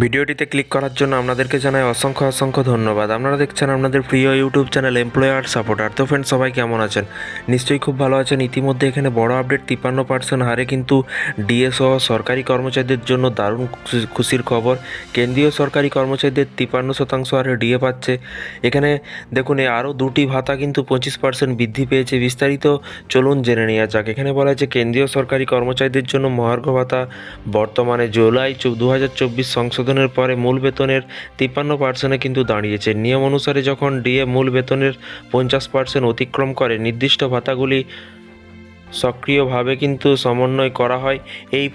ভিডিওটিতে ক্লিক করার জন্য আপনাদেরকে জানাই অসংখ্য অসংখ্য ধন্যবাদ। আপনারা দেখছেন আপনাদের প্রিয় ইউটিউব চ্যানেল এমপ্লয়ার সাপোর্টার তো ফ্রেন্ড সবাই কেমন আছেন? নিশ্চয়ই খুব ভালো আছেন। ইতিমধ্যে এখানে বড় আপডেট তিপ্পান্ন পার্সেন্ট হারে কিন্তু ডিএসও সরকারি কর্মচারীদের জন্য দারুণ খুশির খবর। কেন্দ্রীয় সরকারি কর্মচারীদের তিপ্পান্ন শতাংশ হারে ডিএ পাচ্ছে। এখানে দেখুন আরও দুটি ভাতা কিন্তু পঁচিশ পার্সেন্ট বৃদ্ধি পেয়েছে। বিস্তারিত চলুন জেনে নেওয়া যাক। এখানে বলা হয়েছে, কেন্দ্রীয় সরকারি কর্মচারীদের জন্য মহার্ঘ ভাতা বর্তমানে জুলাই দু হাজার চব্বিশ সংশোধনের পরে মূল বেতনের তিপ্পান্ন পার্সেন্টে কিন্তু দাঁড়িয়েছে। নিয়ম অনুসারে যখন ডিএ মূল বেতনের পঞ্চাশ পার্সেন্ট অতিক্রম করে, নির্দিষ্ট ভাতাগুলি সক্রিয়ভাবে কিন্তু সমন্বয় করা হয়। এই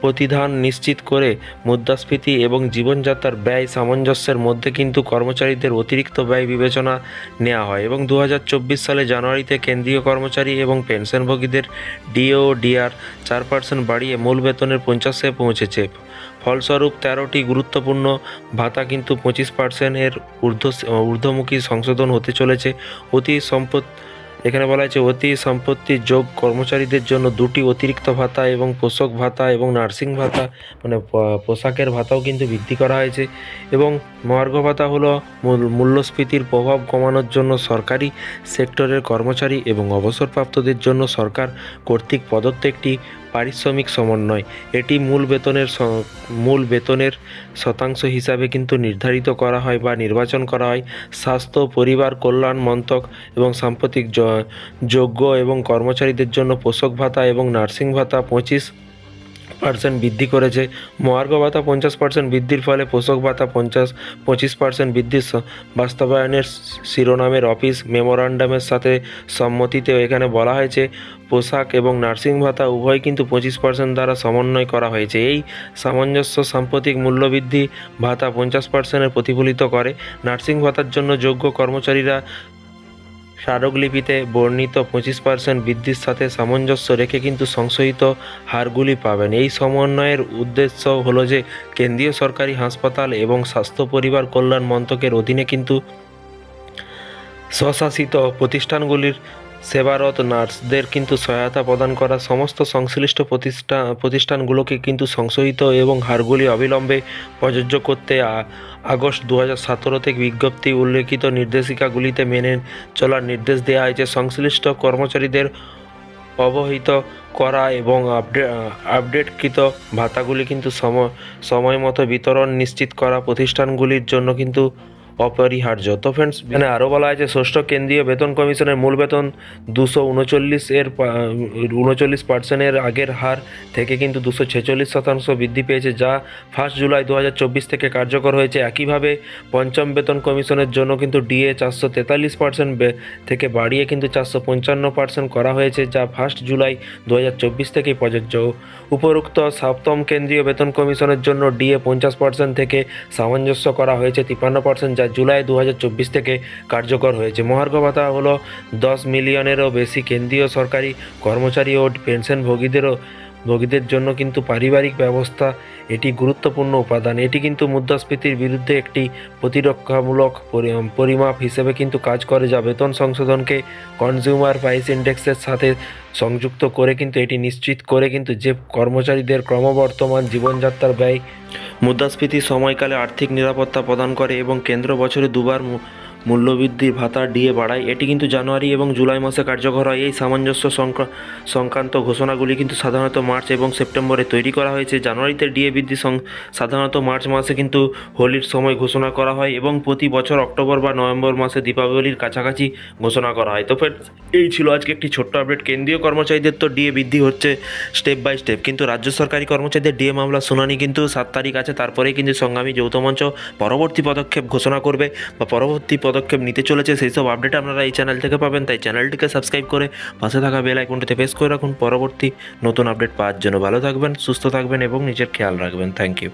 প্রতিধান নিশ্চিত করে মুদ্রাস্ফীতি এবং জীবনযাত্রার ব্যয় সামঞ্জস্যের মধ্যে কিন্তু কর্মচারীদের অতিরিক্ত ব্যয় বিবেচনা নেওয়া হয় এবং দু হাজার চব্বিশ সালে জানুয়ারিতে কেন্দ্রীয় কর্মচারী এবং পেনশনভোগীদের ডিও ডিআর চার পার্সেন্ট বাড়িয়ে মূল বেতনের পঞ্চাশে পৌঁছেছে। ফলস্বরূপ তেরোটি গুরুত্বপূর্ণ ভাতা কিন্তু পঁচিশ পার্সেন্টের ঊর্ধ্ব ঊর্ধ্বমুখী সংশোধন হতে চলেছে। অতি সম্পদ এখানে বলা হয়েছে, অতি সম্পত্তি যোগ কর্মচারীদের জন্য দুটি অতিরিক্ত ভাতা এবং পোষক ভাতা এবং নার্সিং ভাতা। মানে পোশাকের ভাতাও কিন্তু বৃদ্ধি করা হয়েছে এবং মহার্ঘ ভাতা হলো মূল- মূল্যস্ফীতির প্রভাব কমানোর জন্য সরকারি সেক্টরের কর্মচারী এবং অবসরপ্রাপ্তদের জন্য সরকার কর্তৃক প্রদত্ত একটি পারিশ্রমিক সমন্বয়। এটি মূল বেতনের মূল বেতনের শতাংশ হিসাবে কিন্তু নির্ধারিত করা হয় বা নির্বাচন করা হয়। স্বাস্থ্য, পরিবার, কল্যাণ, মন্ত্রক এবং সাম্প্রতিক যোগ্য এবং কর্মচারীদের জন্য পোষক ভাতা এবং নার্সিং ভাতা পঁচিশ পার্সেন্ট বৃদ্ধি করেছে, মহার্ঘ ভাতা পঞ্চাশ পার্সেন্ট বৃদ্ধির ফলে পোষক ভাতা পঞ্চাশ, পঁচিশ পার্সেন্ট বৃদ্ধির বাস্তবায়নের শিরোনামের অফিস মেমোরান্ডামের সাথে সম্মতিতে এখানে বলা হয়েছে, পোশাক এবং নার্সিং ভাতা উভয় কিন্তু পঁচিশ পার্সেন্ট দ্বারা সমন্বয় করা হয়েছে। এই সামঞ্জস্য সাম্প্রতিক মূল্যবৃদ্ধি ভাতা পঞ্চাশ পার্সেন্টের প্রতিফলিত করে। নার্সিং ভাতার জন্য যোগ্য কর্মচারীরা স্মারকলিপিতে বর্ণিত পঁচিশ পার্সেন্ট বৃদ্ধির সাথে সামঞ্জস্য রেখে কিন্তু সংশোধিত হারগুলি পাবেন। এই সমন্বয়ের উদ্দেশ্য হলো যে, কেন্দ্রীয় সরকারি হাসপাতাল এবং স্বাস্থ্য পরিবার কল্যাণ মন্ত্রকের অধীনে কিন্তু স্বশাসিত প্রতিষ্ঠানগুলির সেবারত নার্সদের কিন্তু সহায়তা প্রদান করা সমস্ত সংশ্লিষ্ট প্রতিষ্ঠান প্রতিষ্ঠানগুলোকে কিন্তু সংশোধিত এবং হারগুলি অবিলম্বে প্রযোজ্য করতে আগস্ট দু হাজার সতেরো থেকে বিজ্ঞপ্তি উল্লেখিত নির্দেশিকাগুলিতে মেনে চলার নির্দেশ দেওয়া হয়েছে। সংশ্লিষ্ট কর্মচারীদের অবহিত করা এবং আপডেট আপডেটকৃত ভাতাগুলি কিন্তু সময় সময় মতো বিতরণ নিশ্চিত করা প্রতিষ্ঠানগুলির জন্য কিন্তু অপরিহার্য। তো ফ্রেন্ডস এখানে আরও বলা হয়েছে ষষ্ঠ কেন্দ্রীয় বেতন কমিশনের মূল বেতন দুশো উনচল্লিশ এর উনচল্লিশ পার্সেন্টের আগের হার থেকে কিন্তু দুশো ছেচল্লিশ শতাংশ বৃদ্ধি পেয়েছে, যা ফার্স্ট জুলাই দু হাজার চব্বিশ থেকে কার্যকর হয়েছে। একইভাবে পঞ্চম বেতন কমিশনের জন্য কিন্তু ডিএ চারশো তেতাল্লিশ পার্সেন্ট থেকে বাড়িয়ে কিন্তু চারশো পঞ্চান্ন পার্সেন্ট করা হয়েছে, যা ফার্স্ট জুলাই দু হাজার চব্বিশ থেকেই প্রযোজ্য। উপরোক্ত সপ্তম কেন্দ্রীয় বেতন কমিশনের জন্য ডিএ পঞ্চাশ পার্সেন্ট থেকে সামঞ্জস্য করা হয়েছে, তিপ্পান্ন পার্সেন্ট যা জুলাই দু থেকে কার্যকর হয়েছে। মহার্ঘ ভাতা হলো দশ মিলিয়নেরও বেশি কেন্দ্রীয় সরকারি কর্মচারী ও পেনশনভোগীদেরও ভোগীদের জন্য কিন্তু পারিবারিক ব্যবস্থা এটি গুরুত্বপূর্ণ উপাদান। এটি কিন্তু মুদ্রাস্ফীতির বিরুদ্ধে একটি প্রতিরক্ষামূলক পরিমাপ হিসেবে কিন্তু কাজ করে। যা বেতন সংশোধনকে কনজিউমার প্রাইস ইন্ডেক্সের সাথে সংযুক্ত করে কিন্তু এটি নিশ্চিত করে কিন্তু যে কর্মচারীদের ক্রমবর্তমান জীবনযাত্রার ব্যয় মুদ্রাস্ফীতি সময়কালে আর্থিক নিরাপত্তা প্রদান করে এবং কেন্দ্র বছরে দুবার মূল্যবৃদ্ধির ভাতা ডিএ বাড়ায়। এটি কিন্তু জানুয়ারি এবং জুলাই মাসে কার্যকর হয়। এই সামঞ্জস্য সংক্রা- সংক্রান্ত ঘোষণাগুলি কিন্তু সাধারণত মার্চ এবং সেপ্টেম্বরে তৈরি করা হয়েছে। জানুয়ারিতে ডিএ বৃদ্ধি সাধারণত মার্চ মাসে কিন্তু হোলির সময় ঘোষণা করা হয় এবং প্রতি বছর অক্টোবর বা নভেম্বর মাসে দীপাবলির কাছাকাছি ঘোষণা করা হয়। তো ফ্রেন্ডস, এই ছিল আজকে একটি ছোট্ট আপডেট। কেন্দ্রীয় কর্মচারীদের তো ডিএ বৃদ্ধি হচ্ছে স্টেপ বাই স্টেপ। কিন্তু রাজ্য সরকারি কর্মচারীদের ডিএ মামলা শুনানি কিন্তু সাত তারিখ আছে। তারপরেই কিন্তু সংগ্রামী যৌথ মঞ্চ পরবর্তী পদক্ষেপ ঘোষণা করবে বা পরবর্তী পদক্ষেপ নিতে চলেছে, সেই সব আপডেট আপনারা এই চ্যানেল থেকে পাবেন। তাই চ্যানেলটিকে সাবস্ক্রাইব করে পাশে থাকা বেল আইকনটিতে প্রেস করে রাখুন। পরবর্তী নতুন আপডেট পাওয়ার জন্য ভালো থাকবেন, সুস্থ থাকবেন এবং নিজের খেয়াল রাখবেন। Thank you